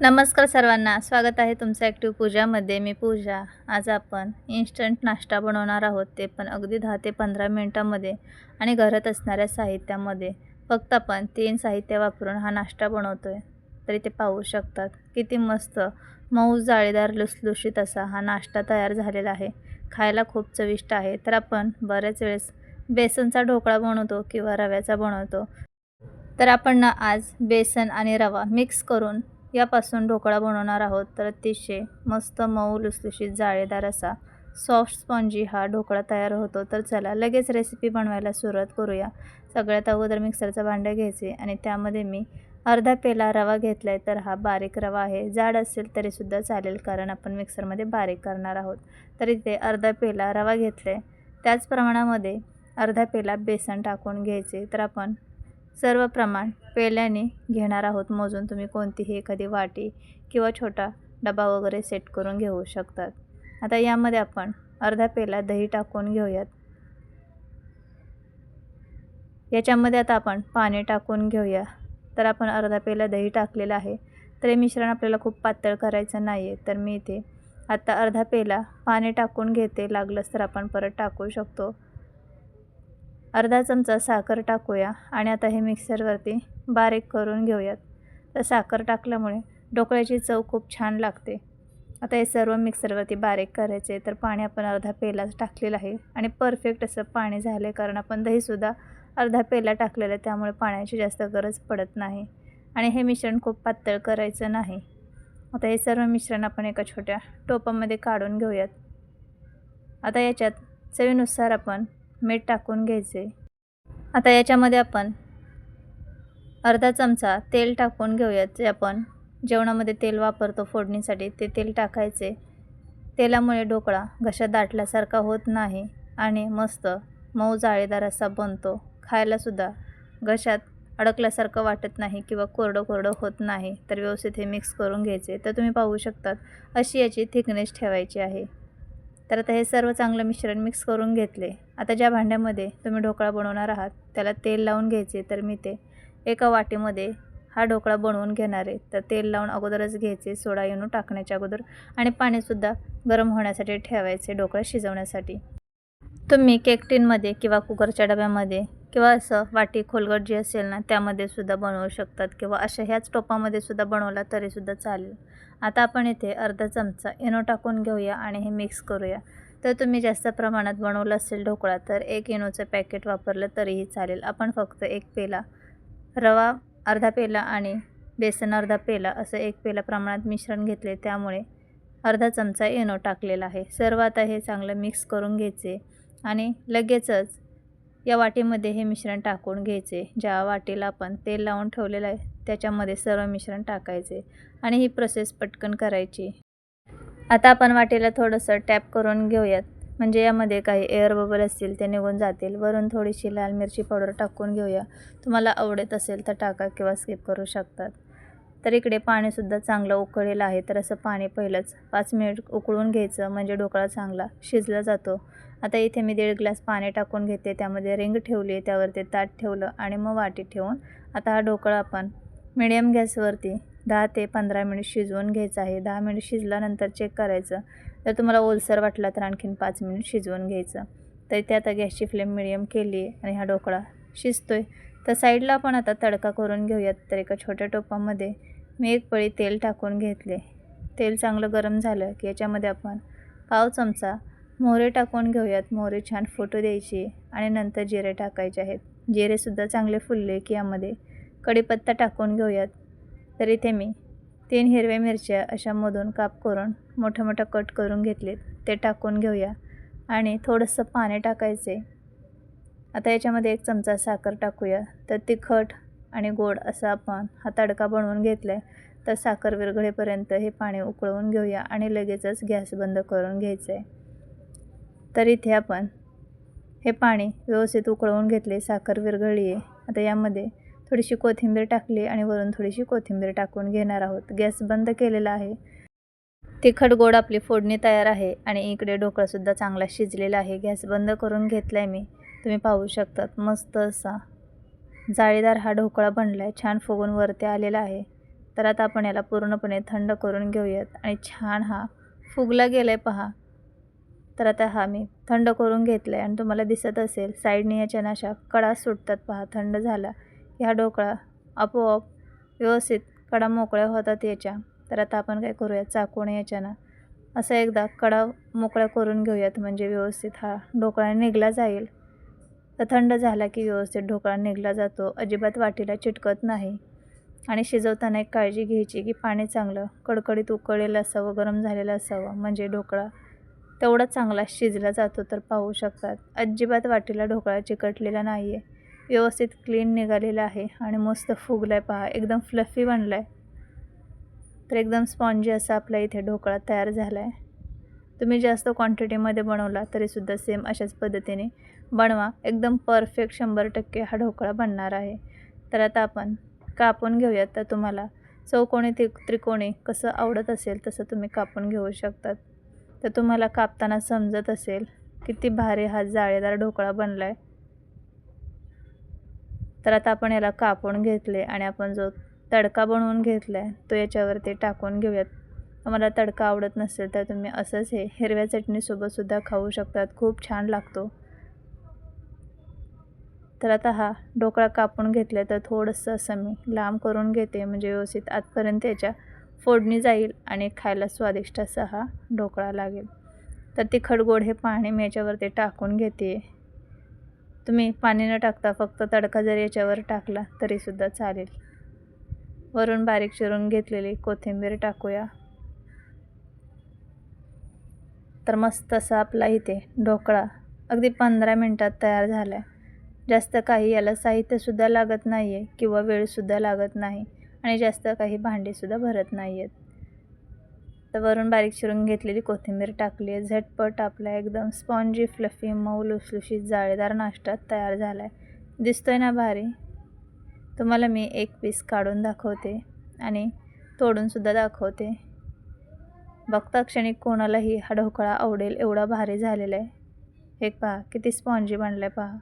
नमस्कार सर्वांना. स्वागत आहे तुमचं ॲक्टिव्ह पूजामध्ये मी पूजा. आज आपण इन्स्टंट नाश्ता बनवणार आहोत ते पण अगदी दहा ते पंधरा मिनटामध्ये आणि घरात असणाऱ्या साहित्यामध्ये. फक्त आपण तीन साहित्य वापरून हा नाश्ता बनवतो आहे तरी ते पाहू शकतात किती मस्त मऊ जाळीदार लुसलुशीत असा हा नाश्ता तयार झालेला आहे. खायला खूप चविष्ट आहे. तर आपण बऱ्याच वेळेस बेसनचा ढोकळा बनवतो किंवा रव्याचा बनवतो. तर आपण ना आज बेसन आणि रवा मिक्स करून यापासून ढोकळा बनवणार आहोत. तर अतिशय मस्त मऊ लुसलुशीत जाळेदार असा सॉफ्ट स्पॉन्जी हा ढोकळा तयार होतो. तर चला लगेच रेसिपी बनवायला सुरुवात करूया. सगळ्यात अगोदर मिक्सरचं भांडं घ्यायचे आणि त्यामध्ये मी अर्धा पेला रवा घेतला आहे तर हा बारीक रवा आहे. जाड असेल तरीसुद्धा चालेल कारण आपण मिक्सरमध्ये बारीक करणार आहोत. तर इथे अर्धा पेला रवा घेतला आहे त्याच प्रमाणामध्ये अर्धा पेला बेसन टाकून घ्यायचे. तर आपण सर्व प्रमाण पेल्याने घेणार आहोत. मोजून तुम्ही कोणतीही एखादी वाटी किंवा छोटा डबा वगैरे सेट करून घेऊ शकतात. आता यामध्ये आपण अर्धा पेला दही टाकून घेऊयात. याच्यामध्ये आता आपण पाणी टाकून घेऊया. तर आपण अर्धा पेला दही टाकलेलं आहे. तर हे मिश्रण आपल्याला खूप पातळ करायचं नाही आहे तर मी इथे आता अर्धा पेला पाणी टाकून घेते. लागलंच तर आपण परत टाकू शकतो. अर्धा चमचा साखर टाकूया आणि आता हे मिक्सरवरती बारीक करून घेऊयात. तर साखर टाकल्यामुळे ढोकळ्याची चव खूप छान लागते. आता हे सर्व मिक्सरवरती बारीक करायचे तर पाणी आपण अर्धा पेलाच टाकलेलं आहे आणि परफेक्ट असं पाणी झालं आहे कारण आपण दहीसुद्धा अर्धा पेला टाकलेलं आहे त्यामुळे पाण्याची जास्त गरज पडत नाही. आणि हे मिश्रण खूप पातळ करायचं नाही. आता हे सर्व मिश्रण आपण एका छोट्या टोपामध्ये काढून घेऊयात. आता याच्यात चवीनुसार आपण मीठ टाकून घ्यायचे. आता याच्यामध्ये आपण अर्धा चमचा तेल टाकून घेऊयात. जे आपण जेवणामध्ये तेल वापरतो फोडणीसाठी ते तेल टाकायचे. तेलामुळे ढोकळा घशात दाटल्यासारखा होत नाही आणि मस्त मऊ जाळीदार असा बनतो. खायलासुद्धा घशात अडकल्यासारखं वाटत नाही किंवा कोरडं कोरडं होत नाही तर व्यवस्थित हे मिक्स करून घ्यायचे. तर तुम्ही पाहू शकतात अशी याची थिकनेस ठेवायची आहे. तर आता हे सर्व चांगलं मिश्रण मिक्स करून घेतले. आता ज्या भांड्यामध्ये तुम्ही ढोकळा बनवणार आहात त्याला तेल लावून घ्यायचे तर मी ते एका वाटीमध्ये हा ढोकळा बनवून घेणार आहे. तर तेल लावून अगोदरच घ्यायचे सोडा येणू टाकण्याच्या अगोदर आणि पाणीसुद्धा गरम होण्यासाठी ठेवायचे ढोकळा शिजवण्यासाठी. तुम्ही केक टीनमध्ये किंवा कुकरच्या डब्यामध्ये किंवा असं वाटी खोलगट जी असेल ना त्यामध्ये सुद्धा बनवू शकतात किंवा अशा ह्याच टोपामध्ये सुद्धा बनवला तरीसुद्धा चालेल. आता आपण इथे अर्धा चमचा इनो टाकून घेऊया आणि हे मिक्स करूया. तर तुम्ही जास्त प्रमाणात बनवलं असेल ढोकळा तर एक इनोचं पॅकेट वापरलं तरीही चालेल. आपण फक्त एक पेला रवा अर्धा पेला आणि बेसन अर्धा पेला असं एक पेला प्रमाणात मिश्रण घेतले. त्यामुळे अर्धा चमचा इनो टाकलेला आहे. सर्व आता हे चांगलं मिक्स करून घ्यायचे आणि लगेचच या वाटीमध्ये हे मिश्रण टाकून घ्यायचे. ज्या वाटीला आपण तेल लावून ठेवलेलं आहे त्याच्यामध्ये सर्व मिश्रण टाकायचे आणि ही प्रोसेस पटकन करायची. आता आपण वाटीला थोडंसं टॅप करून घेऊयात. म्हणजे यामध्ये काही एअर बबल असतील ते निघून जातील. वरून थोडीशी लाल मिरची पावडर टाकून घेऊया. तुम्हाला आवडत असेल तर टाका किंवा स्किप करू शकतात. तर इकडे पाणीसुद्धा चांगलं उकळलेलं आहे. तर असं पाणी पहिलंच पाच मिनिट उकळून घ्यायचं म्हणजे ढोकळा चांगला शिजला जातो. आता इथे मी दीड ग्लास पाणी टाकून घेते. त्यामध्ये रिंग ठेवली त्यावरती ताट ठेवलं आणि मग वाटी ठेवून आता हा ढोकळा आपण मिडियम गॅसवरती दहा ते पंधरा मिनिट शिजवून घ्यायचं आहे. दहा मिनिट शिजल्यानंतर चेक करायचं. जर तुम्हाला ओलसर वाटला तर आणखीन पाच मिनिट शिजवून घ्यायचं. तर इथे आता गॅसची फ्लेम मिडियम केली आहे आणि हा ढोकळा शिजतो आहे तर साईडला आपण आता तडका करून घेऊयात तर एका छोट्या टोपामध्ये मी एक पळी तेल टाकून घेतले. तेल चांगलं गरम झालं की याच्यामध्ये आपण पाव चमचा मोहरे टाकून घेऊयात. मोहरे छान फोटो द्यायची आणि नंतर जिरे टाकायचे आहेत. जिरेसुद्धा चांगले फुलले की यामध्ये कढीपत्ता टाकून घेऊयात. तर इथे मी तीन हिरव्या मिरच्या अशा मधून काप करून मोठं मोठं कट करून घेतलेत. ते टाकून घेऊया आणि थोडंसं पाणी टाकायचे. आता याच्यामध्ये एक चमचा साखर टाकूया. तर तिखट आणि गोड असा आपण हा तडका बनवून घेतला आहे तर साखर विरघळेपर्यंत हे पाणी उकळवून घेऊया आणि लगेचच गॅस बंद करून घ्यायचं आहे तर इथे आपण हे पाणी व्यवस्थित उकळवून घेतले साखर विरघळली आहे आता यामध्ये थोडीशी कोथिंबीर टाकली आणि वरून थोडीशी कोथिंबीर टाकून घेणार आहोत. गॅस बंद केलेला आहे. तिखट गोड आपली फोडणी तयार आहे आणि इकडे ढोकळासुद्धा चांगला शिजलेला आहे. गॅस बंद करून घेतला आहे मी. तुम्ही पाहू शकतात. मस्त असा जाळीदार हा ढोकळा बनला आहे छान फुगून वरती आलेला आहे. तर आता आपण याला पूर्णपणे थंड करून घेऊयात. आणि छान हा फुगला गेला आहे पहा. तर आता हा मी थंड करून घेतला आहे आणि तुम्हाला दिसत असेल साईडने याच्या अशा कडा सुटतात पहा. थंड झाला. ह्या हा ढोकळा आपोआप व्यवस्थित कडा मोकळ्या होतात याच्या. तर आता आपण काय करूया चाकूने याच्यानं असं एकदा कडा मोकळ्या करून घेऊयात. म्हणजे व्यवस्थित हा ढोकळा निघला जाईल. तर थंड झाला की व्यवस्थित ढोकळा निघला जातो. अजिबात वाटीला चिटकत नाही. आणि शिजवताना एक काळजी घ्यायची की पाणी चांगलं कडकडीत उकळलेलं असावं गरम झालेलं असावं म्हणजे ढोकळा तेवढा चांगला शिजला जातो तर पाहू शकतात. अजिबात वाटीला ढोकळा चिकटलेला नाही आहे व्यवस्थित क्लीन निघालेला आहे आणि मस्त फुगला आहे पहा. एकदम फ्लफी बनला आहे तर एकदम स्पॉन्जी असा आपला इथे ढोकळा तयार झाला आहे तुम्ही जास्त क्वांटिटीमध्ये बनवला तरीसुद्धा सेम अशाच पद्धतीने. बनवा. एकदम परफेक्ट शंभर टक्के हा ढोकळा बनणार आहे. तर आता आपण कापून घेऊयात तर तुम्हाला चौकोणी त्रि त्रिकोणी कसं आवडत असेल तसं तुम्ही कापून घेऊ शकतात. तर तुम्हाला कापताना समजत असेल किती भारी हा जाळेदार ढोकळा बनला आहे तर आता आपण याला कापून घेतले आणि आपण जो तडका बनवून घेतला आहे तो याच्यावरती टाकून घेऊयात. तुम्हाला तडका आवडत नसेल तर तुम्ही असंच हे हिरव्या चटणीसोबतसुद्धा खाऊ शकतात. खूप छान लागतो. तर आता हा ढोकळा कापून घेतला तर थोडंसं असं मी लांब करून घेते म्हणजे व्यवस्थित आतपर्यंत याच्या फोडणी जाईल आणि खायला स्वादिष्ट असा हा ढोकळा लागेल. तर तिखट गोड हे पाणी मी याच्यावरती टाकून घेते. तुम्ही पाणी न टाकता फक्त तडका जरी याच्यावर टाकला तरीसुद्धा चालेल. वरून बारीक चिरून घेतलेली कोथिंबीर टाकूया. तर मस्त असा आपला इथे ढोकळा अगदी पंधरा मिनटात तयार झाला आहे जास्त काही याला साहित्यसुद्धा लागत नाही आहे किंवा वेळसुद्धा लागत नाही आणि जास्त काही भांडीसुद्धा भरत नाही आहेत तर वरून बारीक चिरून घेतलेली कोथिंबीर टाकली आहे. झटपट आपला एकदम स्पॉन्जी फ्लफी मऊ लुसलुशीत जाळीदार नाश्ता तयार झाला आहे दिसतो आहे ना भारी? तुम्हाला मी एक पीस काढून दाखवते आणि तोडूनसुद्धा दाखवते. बघता क्षणी कोणालाही हा ढोकळा आवडेल एवढा भारी झालेला आहे एक पहा किती स्पॉन्जी बनला आहे पहा.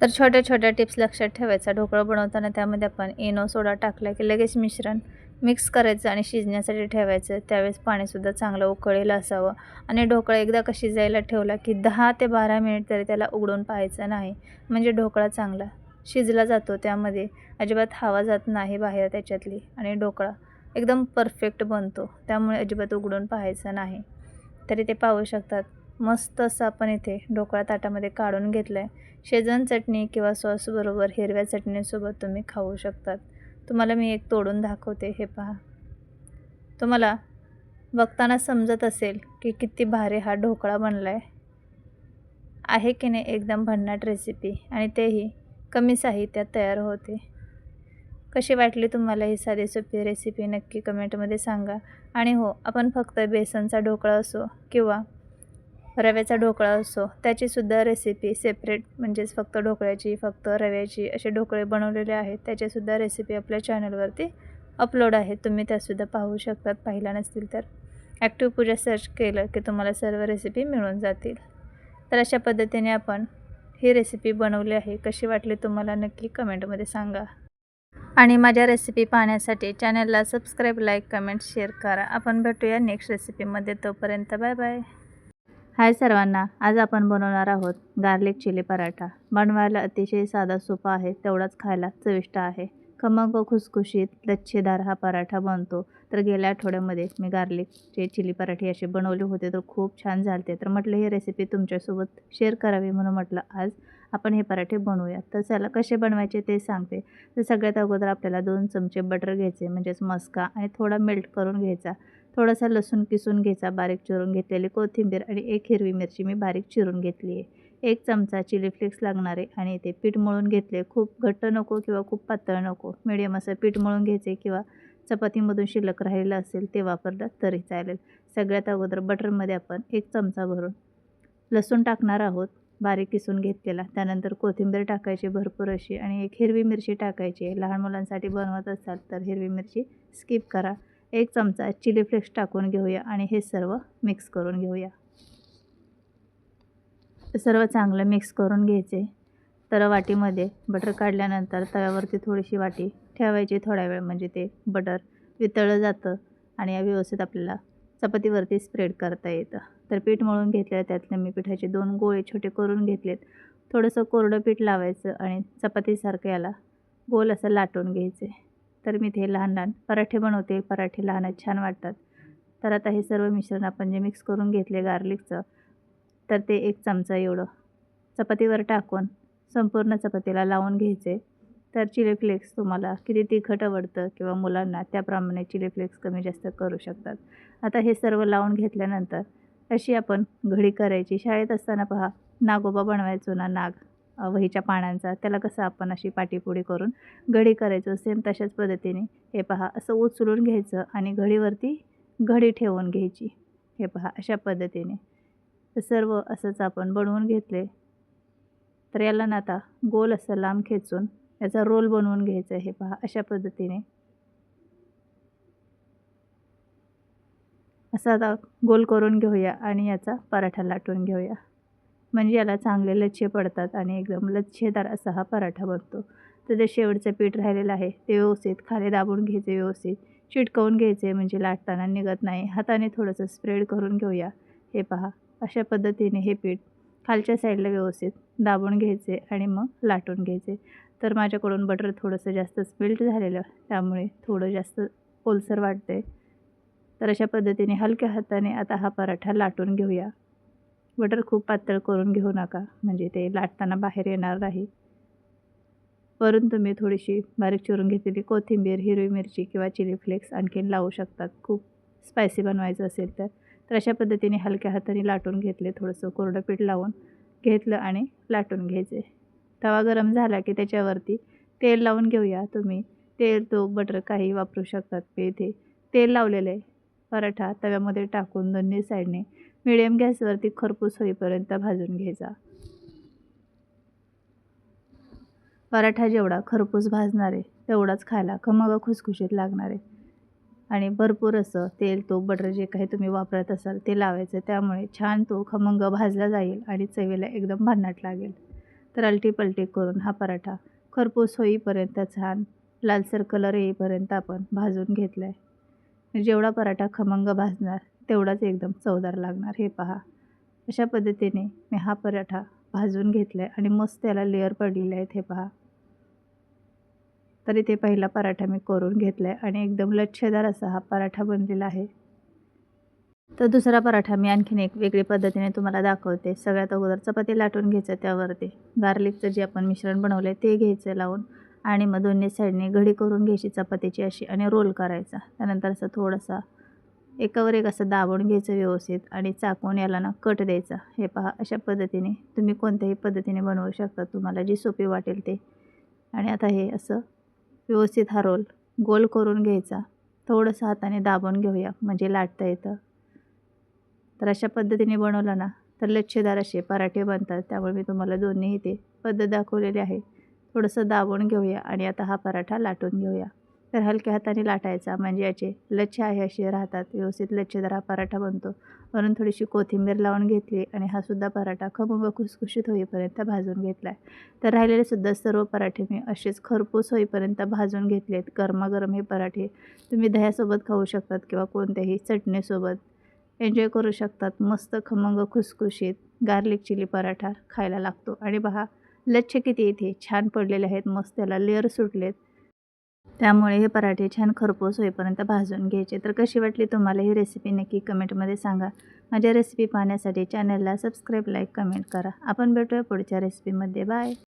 तर छोट्या छोट्या टिप्स लक्षात ठेवायचा. ढोकळा बनवताना त्यामध्ये आपण इनो सोडा टाकला की लगेच मिश्रण मिक्स करायचं आणि शिजण्यासाठी ठेवायचं. त्यावेळेस पाणीसुद्धा चांगलं उकळलेलं असावं. आणि ढोकळा एकदा का शिजायला ठेवला की दहा ते बारा मिनिट तरी त्याला उघडून पाहायचं नाही. म्हणजे ढोकळा चांगला शिजला जातो त्यामध्ये. अजिबात हवा जात नाही बाहेर त्याच्यातली आणि ढोकळा एकदम परफेक्ट बनतो. त्यामुळे अजिबात उघडून पाहायचं नाही. तरी ते पाहू शकतात. मस्त असं आपण इथे ढोकळा ताटामध्ये काढून घेतलं आहे शेजवान चटणी किंवा सॉसबरोबर हिरव्या चटणीसोबत तुम्ही खाऊ शकतात. तुम्हाला मी एक तोडून दाखवते हे पहा. तुम्हाला बघताना समजत असेल की किती भारी हा ढोकळा बनला आहे आहे की नाही एकदम भन्नाट रेसिपी आणि तेही कमी साहित्यात तयार होते. कशी वाटली तुम्हाला ही साधी सोपी रेसिपी नक्की कमेंटमध्ये सांगा. आणि हो आपण फक्त बेसनचा ढोकळा असो किंवा रव्याचा ढोकळा असो त्याचीसुद्धा रेसिपी सेपरेट म्हणजेच फक्त ढोकळ्याची फक्त रव्याची असे ढोकळे बनवलेले आहेत. त्याचेसुद्धा रेसिपी आपल्या चॅनलवरती अपलोड आहेत. तुम्ही त्यासुद्धा पाहू शकतात. पाहिला नसतील तर. ॲक्टिव्ह पूजा सर्च केलं की तुम्हाला सर्व रेसिपी मिळून जातील. तर अशा पद्धतीने आपण ही रेसिपी बनवली आहे. कशी वाटली तुम्हाला नक्की कमेंटमध्ये सांगा. आणि माझ्या रेसिपी पाहण्यासाठी चॅनलला सबस्क्राईब लाईक कमेंट शेअर करा. आपण भेटूया नेक्स्ट रेसिपीमध्ये तोपर्यंत बाय बाय हाय सर्वांना आज आपण बनवणार आहोत गार्लिक चिली पराठा. बनवायला अतिशय साधा सोपा आहे तेवढाच खायला चविष्ट आहे. खमंग व खुसखुशीत लच्छेदार हा पराठा बनतो. तर गेल्या आठवड्यामध्ये मी गार्लिकचे चिली पराठे असे बनवले होते तर खूप छान झाले तर म्हटलं ही रेसिपी तुमच्यासोबत शेअर करावी म्हणून म्हटलं आज आपण हे पराठे बनवूया तर चला कसे बनवायचे ते सांगते. तर सगळ्यात अगोदर आपल्याला दोन चमचे बटर घ्यायचे म्हणजेच मस्का आणि थोडा मेल्ट करून घ्यायचा. थोडासा लसूण किसून घ्यायचा बारीक चिरून घेतलेली कोथिंबीर आणि एक हिरवी मिरची मी बारीक चिरून घेतली आहे. एक चमचा चिली फ्लेक्स लागणारे आणि ते पीठ मळून घेतले. खूप घट्ट नको किंवा खूप पातळ नको. मिडियम असं पीठ मळून घ्यायचे किंवा चपातीमधून शिल्लक राहिलेलं असेल ते वापरलं तरी चालेल. सगळ्यात अगोदर बटरमध्ये आपण एक चमचा भरून लसूण टाकणार आहोत बारीक किसून घेतलेला. त्यानंतर कोथिंबीर टाकायची भरपूर अशी आणि एक हिरवी मिरची टाकायची. लहान मुलांसाठी बनवत असाल तर हिरवी मिरची स्किप करा. एक चमचा चिली फ्लेक्स टाकून घेऊया आणि हे सर्व मिक्स करून घेऊया. सर्व चांगलं मिक्स करून घ्यायचे. तर वाटीमध्ये बटर काढल्यानंतर तव्यावरती थोडीशी वाटी ठेवायची थोडा वेळ म्हणजे ते बटर वितळलं जातं आणि या व्यवस्थित आपल्याला चपातीवरती स्प्रेड करता येतं. तर पीठ मळून घेतलं त्यातले मी पिठाचे दोन गोळे छोटे करून घेतलेत. थोडंसं कोरडं पीठ लावायचं आणि चपातीसारखं याला गोल असं लाटून घ्यायचे. तर मी ते लहान लहान पराठे बनवते पराठे लहानच छान वाटतात. तर आता हे सर्व मिश्रण आपण जे मिक्स करून घेतले गार्लिकचं तर ते एक चमचा एवढं. चपातीवर टाकून संपूर्ण चपातीला लावून घ्यायचे. तर चिली फ्लेक्स तुम्हाला किती तिखट आवडतं किंवा मुलांना त्याप्रमाणे चिली फ्लेक्स कमी जास्त करू शकतात. आता हे सर्व लावून घेतल्यानंतर अशी आपण घडी करायची. शाळेत असताना पहा नागोबा बनवायचो ना नाग? वहीच्या पानांचा त्याला कसं आपण अशी पाटीपुडी करून घडी करायचो सेम तशाच पद्धतीने हे पहा असं उचलून घ्यायचं आणि घडीवरती घडी ठेवून घ्यायची हे पहा अशा पद्धतीने. तर सर्व असंच आपण बनवून घेतले. तर याला ना आता गोल असं लांब खेचून याचा रोल बनवून घ्यायचा आहे हे पहा अशा पद्धतीने. असा आता गोल करून घेऊया आणि याचा पराठा लाटून घेऊया. म्हणजे याला चांगले लच्छे पडतात आणि एकदम लच्छेदार असा हा पराठा बनतो. तर जे शेवटचं पीठ राहिलेलं आहे ते व्यवस्थित खाली दाबून घ्यायचे व्यवस्थित. चिटकवून घ्यायचे म्हणजे लाटताना निघत नाही. हाताने थोडंसं स्प्रेड करून घेऊया. हे पहा अशा पद्धतीने हे पीठ खालच्या साईडला व्यवस्थित दाबून घ्यायचे आणि मग लाटून घ्यायचे. तर माझ्याकडून बटर थोडंसं जास्त स्पिल्ट झालेलं त्यामुळे थोडं जास्त ओलसर वाटते तर अशा पद्धतीने हलक्या हाताने आता हा पराठा लाटून घेऊया. बटर खूप पातळ करून घेऊ नका. म्हणजे ते लाटताना बाहेर येणार नाही. वरून तुम्ही थोडीशी बारीक चिरून घेतलेली कोथिंबीर हिरवी मिरची किंवा चिली फ्लेक्स आणखीन लावू शकतात खूप स्पायसी बनवायचं असेल तर. तर अशा पद्धतीने हलक्या हाताने लाटून घेतले थोडंसं कोरडं पीठ लावून घेतलं आणि लाटून घ्यायचे. तवा गरम झाला की त्याच्यावरती तेल लावून घेऊया. तुम्ही तेल तो बटर काही वापरू शकतात. मी इथे तेल लावलेलं आहे. पराठा तव्यामध्ये टाकून दोन्ही साईडने मिडियम गॅसवरती खरपूस होईपर्यंत भाजून घ्यायचा. पराठा जेवढा खरपूस भाजणार आहे तेवढाच खायला खमग खुसखुशीत लागणार आहे. आणि भरपूर असं तेल तूप बटर जे काही तुम्ही वापरत असाल ते लावायचं त्यामुळे छान तो खमंग भाजला जाईल आणि चवीला एकदम भन्नाट लागेल. तर अलटीपलटी करून हा पराठा खरपूस होईपर्यंत छान लालसर कलर येईपर्यंत आपण भाजून घेतला आहे जेवढा पराठा खमंग भाजणार तेवढाच एकदम चवदार लागणार हे पहा. अशा पद्धतीने मी हा पराठा भाजून घेतला आहे आणि मस्त त्याला लेअर पडलेले आहेत हे पहा. तर इथे पहिला पराठा मी करून घेतला आहे आणि एकदम लच्छेदार असा हा पराठा बनलेला आहे. तर दुसरा पराठा मी आणखीन एक वेगळी पद्धतीने तुम्हाला दाखवते. सगळ्यात अगोदर चपाती लाटून घ्यायचं त्यावरती. गार्लिकचं जे आपण मिश्रण बनवलं आहे ते घ्यायचं लावून आणि मग दोन्ही साईडने घडी करून घ्यायची चपातीची अशी आणि रोल करायचा. त्यानंतर असं थोडासा एकावर एक असं दाबून घ्यायचं व्यवस्थित आणि चाकून याला ना कट द्यायचा. हे पहा अशा पद्धतीने तुम्ही कोणत्याही पद्धतीने बनवू शकता. तुम्हाला जी सोपी वाटेल ते. आणि आता हे असं व्यवस्थित हा रोल गोल करून घ्यायचा. थोडंसं हाताने दाबून घेऊया म्हणजे लाटता येतं. तर अशा पद्धतीने बनवलं ना तर लच्छेदार असे पराठे बनतात. त्यामुळे मी तुम्हाला दोन्ही इथे पद्धत दाखवलेली आहे. थोडंसं दाबून घेऊया आणि आता हा पराठा लाटून घेऊया. तर हलक्या हाताने लाटायचा. म्हणजे याचे लच्छे आहे असे राहतात. व्यवस्थित लच्छेदार हा पराठा बनतो. वरून थोडीशी कोथिंबीर लावून घेतली आणि हा सुद्धा पराठा खमंग खुसखुशीत होईपर्यंत भाजून घेतला आहे तर राहिलेले सुद्धा सर्व पराठे मी असेच खरपूस होईपर्यंत भाजून घेतले आहेत गरमागरम हे पराठे तुम्ही दह्यासोबत खाऊ शकतात किंवा कोणत्याही चटणीसोबत. एन्जॉय करू शकतात. मस्त खमंग खुसखुशीत गार्लिक चिली पराठा खायला लागतो. आणि पहा लच्छे किती इथे छान पडलेले आहेत. मस्त त्याला लेअर सुटलेत. त्यामुळे हे पराठे छान खरपूस होईपर्यंत भाजून घ्यायचे. तर कशी वाटली तुम्हाला ही रेसिपी नक्की कमेंटमध्ये सांगा. माझ्या रेसिपी पाहण्यासाठी चॅनलला सबस्क्राईब लाईक कमेंट करा. आपण भेटूया पुढच्या रेसिपीमध्ये बाय